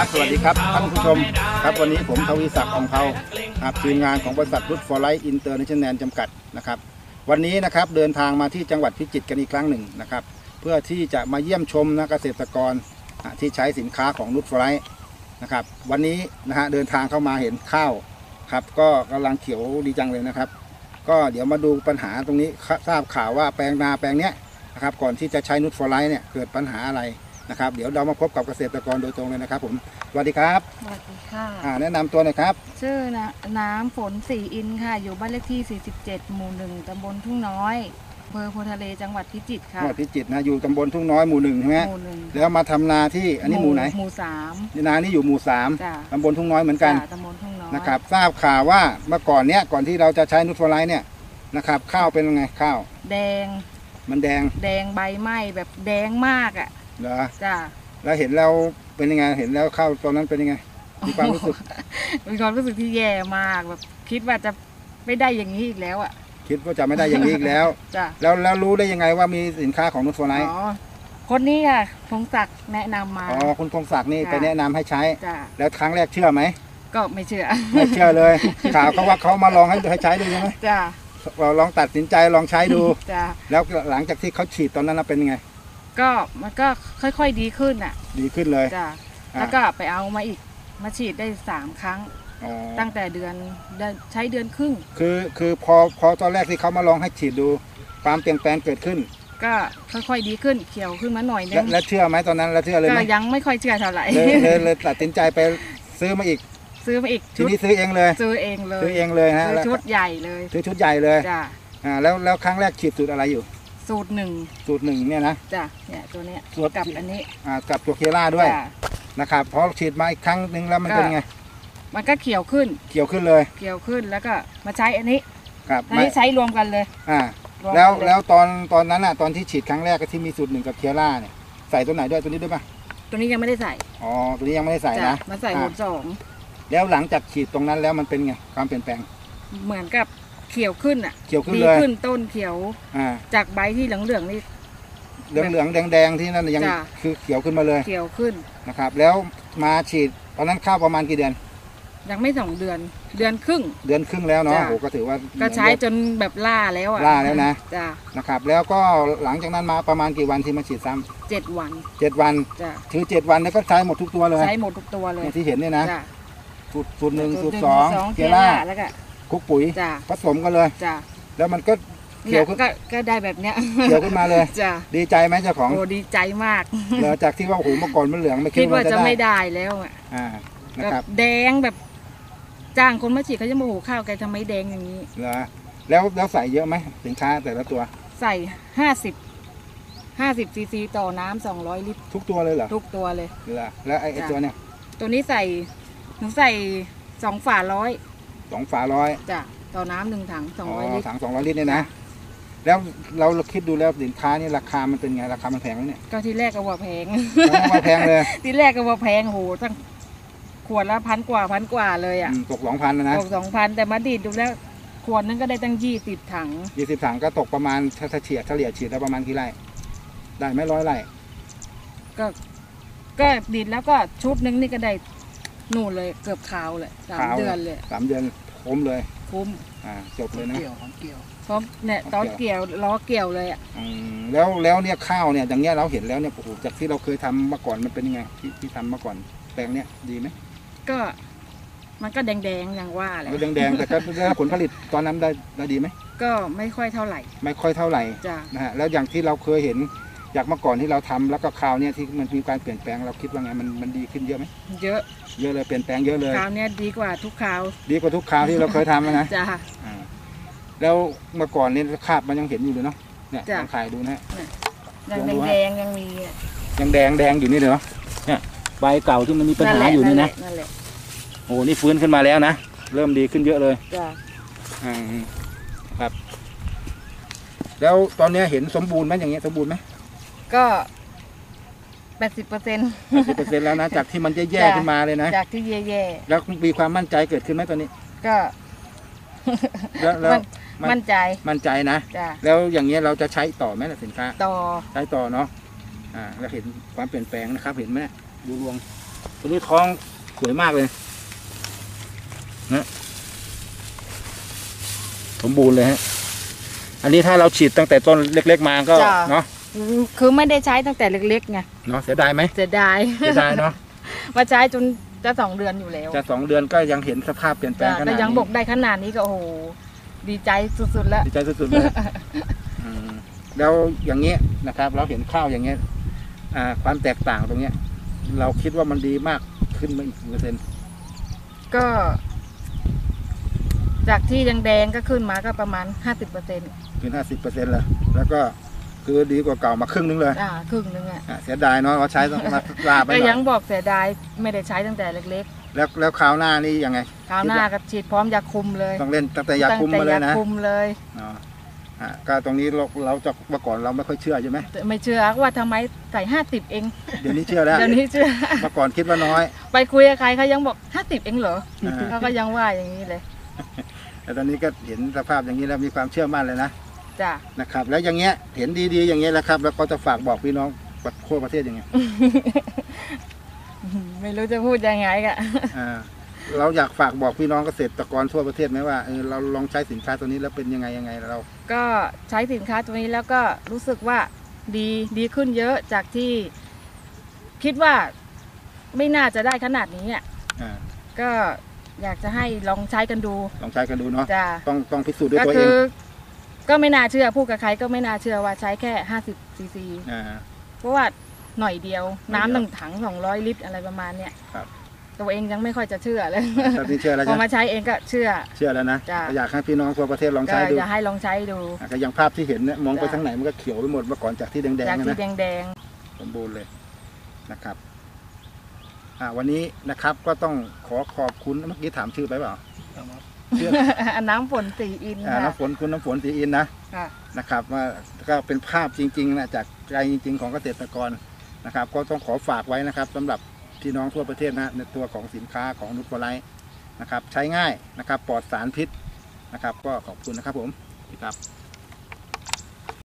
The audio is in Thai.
ครับ สวัสดีครับ ท่านผู้ชม ครับวันนี้ผมทวีศักดิ์องเภาครับทีมงานของบริษัทรุดฟอร์ไลท์อินเตอร์เนชั่นแนลจำกัดนะครับ วันนี้นะครับเดินทางมาที่จังหวัดพิจิตรกันอีกครั้งหนึ่งนะครับ เพื่อที่จะมาเยี่ยมชมนะเกษตรกรที่ใช้สินค้าของรุดฟอร์ไลท์นะครับ วันนี้นะฮะเดินทางเข้ามาเห็นข้าวครับ ก็กำลังเขียวดีจังเลยนะครับ ก็เดี๋ยวมาดูปัญหาตรงนี้ทราบข่าวว่าแปลงนาแปลงเนี้ยนะครับก่อนที่จะใช้นุชฟอร์ไลท์เนี่ยเกิดปัญหาอะไร นะครับ เดี๋ยวเรามาพบกับเกษตรกรโดยตรงเลยนะครับ ผมสวัสดีครับสวัสดีค่ะ อ่าแนะนำตัวหน่อยครับชื่อนะน้ำฝนสีอินค่ะ อยู่บ้านเลขที่ 47 หมู่หนึ่งตำบลทุ่งน้อยอำเภอโพธิ์ทะเลจังหวัดพิจิตรจัค่ะงหวัดพิจิตรนะอยู่ตำบลทุ่งน้อยหมู่หนึ่งใช่ไหมหมู่หนึ่งแล้วมาทำนาที่อันนี้หมู่ไหนหมู่สามนานี่อยู่หมู่สามจ้ะ ตำบลทุ่งน้อยเหมือนกัน จ้ะตำบลทุ่งน้อยนะครับทราบข่าวว่าเมื่อก่อนเนี้ยก่อนที่เราจะใช้นุชฟอร์ไลท์เนี่ยนะครับข้าวเป็นยังไงข้าว แดง มันแดงแดงใบไหม้แบบแดงมากอะ เหรอจ้ะแล้วเห็นแล้วเป็นยังไงเห็นแล้วข้าวตอนนั้นเป็นยังไงมีความรู้สึกมีความรู้สึกที่แย่มากแบบคิดว่าจะไม่ได้อย่างนี้อีกแล้วอะ คิดว่าจะไม่ได้อย่างนี้อีกแล้วจ้ะแล้วแล้วรู้ได้ยังไงว่ามีสินค้าของนุชฟอร์ไลท์อ๋อคนนี้ค่ะพงศักดิ์แนะนำมาอ๋อคุณพงศักดิ์นี่จ้ะไปแนะนำให้ใช้ จ้ะแล้วครั้งแรกเชื่อไหมก็ไม่เชื่อไม่เชื่อเลย ข่าวเขาว่าเขามาลองให้ให้ใช้ดูใช่ไหมจ้ะเราลองตัดสินใจลองใช้ดู จ้ะแล้วหลังจากที่เขาฉีดตอนนั้นนะเป็นยังไง ก็มันก็ค่อย ๆดีขึ้นอะดีขึ้นเลยจ้ะอ่าแล้วก็ไปเอามาอีกมาฉีดได้สามครั้ง อ๋อตั้งแต่เดือนเดือนใช้เดือนครึ่ง คือคือพอพอตอนแรกที่เขามาลองให้ฉีดดูความเปลี่ยนแปลงเกิดขึ้น ก็ค่อยๆดีขึ้นเขียวขึ้นมาหน่อยนึและงและเชื่อไหมตอนนั้นแล้วเชื่อเลยก็ไหมยังไม่ค่อยเชื่อเท่าไหร่ เลยเลยเลยตัดสินใจไปซื้อมาอีก ซื้อมาอีกทีชุดนี้ซื้อเองเลย ซื้อเองเลยซื้อเองเลยฮะซื้อแล้วชุดใหญ่เลยซื้อชุดใหญ่เลยจ้ะอ่าแล้วแล้วครั้งแรกฉีดสูตรอะไรอยู่ สูตรหนึ่งสูตรหนึ่งเนี่ยนะ จ้ะเนี่ยตัวเนี้ยสูตร กับอันนี้อ่ากับตัวเคล่าด้วยจ้ะ นะครับพอฉีดมาอีกครั้งหนึ่งแล้วมันก็เป็นยังไง มันก็เขียวขึ้นเขียวขึ้นเลยเขียวขึ้นแล้วก็มาใช้อันนี้ครับอันนี้ใช้รวมกันเลยอ่ารมแล้วกันเยแล้วตอนตอนนั้นอะตอนที่ฉีดครั้งแรกที่มีสูตรหนึ่งกับเคียร่าเนี่ยใส่ตัวไหนด้วยตัวนี้ด้วยป่ะตัวนี้ยังไม่ได้ใส่อ๋อตัวนี้ยังไม่ได้ใส่จ้ะนะมาใส่อะหมดสองแล้วหลังจากฉีดตรงนั้นแล้วมันเป็นไงความเปลี่ยนแปลง เหมือนกับ เขียวขึ้นอะเขียวขึ้นดีเลย ขึ้นต้นเขียวอ่าจากใบที่เหลืองๆนี่ เหลืองเหลืองแดงแดงๆที่นั่นยังจ้ะ คือเขียวขึ้นมาเลยเขียวขึ้น นะครับ แล้วมาฉีดตอนนั้นข้าวประมาณกี่เดือน ยังไม่สองเดือนเดือนครึ่ง เดือนครึ่งแล้วเนาะจ้ะโอ้โหก็ถือว่า ก็ใช้จนแบบล่าแล้วอะล่าแล้วนะ จ้ะนะครับ แล้วก็หลังจากนั้นมาประมาณกี่วันที่มาฉีดซ้เจ็ดวันำเจ็ดวันจ้ะถือเจ็ดวันแล้วก็ใช้หมดทุกตัวเลยใช้หมดทุกตัวเลยเนี่ยที่เห็นเนี่ยนะจ้ะสูตรสูตรหนึ่งสูตรหสองสูตเคียร่าแล้วก็ คลุกปุ๋ยจ้ะผสมกันเลย จ้ะแล้วมันก็เขีเนี่ยยวขึ้นก็ก็ได้แบบเนี้ยเขียวขึ้นมาเลย จ้ะดีใจไหมเจ้าของโอ้ดีใจมาก เหลือจากที่ว่าโอ้โหเมื่อก่อนมันเหลืองไม่คิคิดดว่าว่าจะจะได้ไม่ได้แล้วอะอ่านะแบบครับแดงแบบ จ้างคนมาฉีดเขาจะมาโหข้าวแกทำไมแดงอย่างนี้ เหรอแล้วแล้วใส่เยอะไหมสินค้าแต่ละตัว ใส่ห้าสิบห้าสิบซีซีต่อน้ำสองร้อยลิตรทุกตัวเลยเหรอทุกตัวเลย เหรอแล้วไอ้ไอ้จ้ะตัวเนี่ยตัวนี้ใส่หนูใส่สองฝาร้อย สองฝาร้อยจ้ะต่อน้ำหนึ่งถังสองอ๋อร้อยลิตรถังสองร้อยลิตรเนี่ยนะ แล้วเราคิดดูแล้วสินค้านี่ราคามันเป็นไงราคามันแพงไหมเนี่ยก็ที่แรกก็ว่าแพงไม่แพงเลยที่แรกก็ว่าแพงโหตั้งขวดละพันกว่าพันกว่าเลยอะอืมตกสองพันนะตกสองพันแต่มาดีดดูแล้วขวดนึงก็ได้ตั้งยี่สิบถังยี่สิบถังก็ตกประมาณถ้าเฉียดเฉลี่ยฉีดแล้วประมาณกี่ไร่ได้ไหมร้อยไร่ก็ก็ดีดแล้วก็ชุดนึงนี่ก็ได้นู่นเลยเกือบขาวเลยสามขาวเดือนเลยสามเดือน คุ้มเลยคุ้มอ่าจบเลยนะเพราะเนี่ยตอนเกี่ยวล้อเกี่ยวเลยอะอืมแล้วแล้วเนี่ยข้าวเนี่ยอย่างเงี้ยเราเห็นแล้วเนี่ยโอ้โหจากที่เราเคยทำมาก่อนมันเป็นยังไงที่ที่ทำมาก่อนแปลงเนี้ยดีไหมก็ มันก็แดงๆอย่างว่าแหละแดงๆแต่ก็ได้ผลผลิตตอนนั้นได้ได้ดีไหมก็ไม่ค่อยเท่าไหร่ไม่ค่อยเท่าไหร่จ้ะนะฮะแล้วอย่างที่เราเคยเห็น จากเมื่อก่อนที่เราทำแล้วก็คราวเนี่ยที่มันมีการเปลี่ยนแปลงเราคิดว่าไงมันมันดีขึ้นเยอะไหมเยอะเยอะเลยเปลี่ยนแปลงเยอะเลยคราวเนี้ยดีกว่าทุกคราวดีกว่าทุกคราวที่เราเคยทำนะจ้ะอ่าแล้วเมื่อก่อนเนี่ยคราบมันยังเห็นอยู่เลยเนาะเนี่ยจ้ะลองถ่ายดูนะฮะยังลองดูฮะแดงๆยังมีอะยังแดงแดงอยู่นี่เลยเนาะเนี่ยใบเก่าที่มันมีปัญหาแหละอยู่นี่นะนั่นแหละโอ้นี่ฟื้นขึ้นมาแล้วนะเริ่มดีขึ้นเยอะเลยจ้ะอ่าครับ แล้วตอนเนี้ยเห็นสมบูรณ์ไหมอย่างเงี้ยสมบูรณ์ไหม ก็แปดสิบเปอร์เซ็นต์สิบเปอร์เซ็นต์แล้วนะ จากที่มันแย่ๆขึ้นมาเลยนะ จากที่แย่แล้วมีความมั่นใจเกิดขึ้นไหมตอนนี้ ๆ ก็แล้วแล้วมันมั่นใจมั่นใจนะ จ้ะแล้วอย่างเงี้ยเราจะใช้ต่อไหมล่ะสินค้า ต่อ ใช้ต่อเนาะ อ่าแล้วเห็นความเปลี่ยนแปลงนะครับ เห็นไหมดูรวงตัวนี้ท้องสวยมากเลย นะสมบูรณ์เลยฮะ อันนี้ถ้าเราฉีดตั้งแต่ต้นเล็ก ๆ มาก็จ้ะ เนาะอืม คือไม่ได้ใช้ตั้งแต่เล็กๆไงเนาะเสียดายไหมเสียดายเสียดายเนาะมาใช้จนจะสองเดือนอยู่แล้ว จะสองเดือนก็ยังเห็นสภาพเปลี่ยนแปลงจ้ะขนาดแต่นี้ยังบอกได้ขนาดนี้ก็โอ้โหดีใจสุดๆแล้วดีใจสุดๆเลยอืมแล้วอย่างเงี้ยนะครับ เราเห็นข้าวอย่างเงี้ยอ่าความแตกต่างตรงเนี้ย เราคิดว่ามันดีมากขึ้นมาอีกกี่เปอร์เซ็นต์ก็ จากที่แดงๆก็ขึ้นมาก็ประมาณห้าสิบเปอร์เซ็นต์เป็นห้าสิบเปอร์เซ็นต์เลยแล้วก็ คือดีกว่าเก่ามาครึ่งนึงเลยอ่าครึ่งนึงอะอะเสียดายเนาะเราใช้ต้องมาลาไปหก็น่ยัองยบอกเสียดายไม่ได้ใช้ตั้งแต่เล็กแล้วแล้วคราวหน้านี่ยังไง ๆคราวหน้าก็ฉีดพร้อมยาคุมเลยต้องเล่นตั้งแต่ยาคุมตั้งมาแต่เลยยานะคุมเลยอ๋ออะก็ตรงนี้เราเราจะเมื่อก่อนเราไม่ค่อยเชื่อใช่ไหมไม่เชื่อว่าทำไมใส่ห้าสิบเองเดี๋ยวนี้เชื่อแล้วเดี๋ยวนี้เชื่อ เมื่อก่อนคิดว่าน้อย ไปคุยกับใครเขายังบอกห้าสิบเองเหรออ่า เขาก็ยังว่าอย่างนี้เลย แต่ตอนนี้ก็เห็นสภาพอย่างนี้แล้วมีความเชื่อมั่นเลยนะ จ้ะ นะครับ แล้วอย่างเงี้ยเห็นดีๆอย่างเงี้ยแล้วครับ แล้วก็จะฝากบอกพี่น้องทั่วประเทศยังไง ไม่รู้จะพูดยังไงกะ อ่าเราอยากฝากบอกพี่น้องเกษตรกรทั่วประเทศไหมว่าเออเราลองใช้สินค้าตัวนี้แล้วเป็นยังไงยังไงเรา ก็ใช้สินค้าตัวนี้แล้วก็รู้สึกว่าดีดีขึ้นเยอะจากที่คิดว่าไม่น่าจะได้ขนาดนี้อะอ่าก็อยากจะให้ลองใช้กันดูลองใช้กันดูเนาะจ้ะต้องต้องพิสูจน์ด้วยก็ตัวเอคืงอ ก็ไม่น่าเชื่อพูดกับใครก็ไม่น่าเชื่อว่าใช้แค่ 50ซีซีอ่า เพราะว่าหน่อยเดียวหน่อยเดียวน้ำหนึ่งถัง 200 ลิตรอะไรประมาณเนี้ยครับ ตัวเองยังไม่ค่อยจะเชื่อเลยตอนนี้เชื่อแล้วพอใช่ไหมมาใช้เองก็เชื่อ เชื่อแล้วนะจ้ะก็อยากให้พี่น้องทั่วประเทศลองก็ใช้ดูอยากให้ลองใช้ดู อะก็อย่างภาพที่เห็นเนี่ยมองไปจ้ะ ทางไหนมันก็เขียวไปหมดเมื่อก่อนจากที่แดงจากๆนะ ที่นะแดง สมบูรณ์เลยนะครับอ่าวันนี้นะครับก็ต้องขอขอบคุณเมื่อกี้ถามชื่อไปเปล่า ชื่อๆน้ำฝนสีอินอ่าค่ะ น้ำฝนคุณน้ำฝนสีอินนะ ค่ะ นะครับว่าก็เป็นภาพจริงๆนะจากใจจริง ๆ ของเกษตรกรนะครับ ก็ต้องขอฝากไว้นะครับสำหรับพี่น้องทั่วประเทศนะในตัวของสินค้าของนุชโพไลท์นะครับ ใช้ง่ายนะครับปลอดสารพิษนะครับ ก็ขอบคุณนะครับผมครับ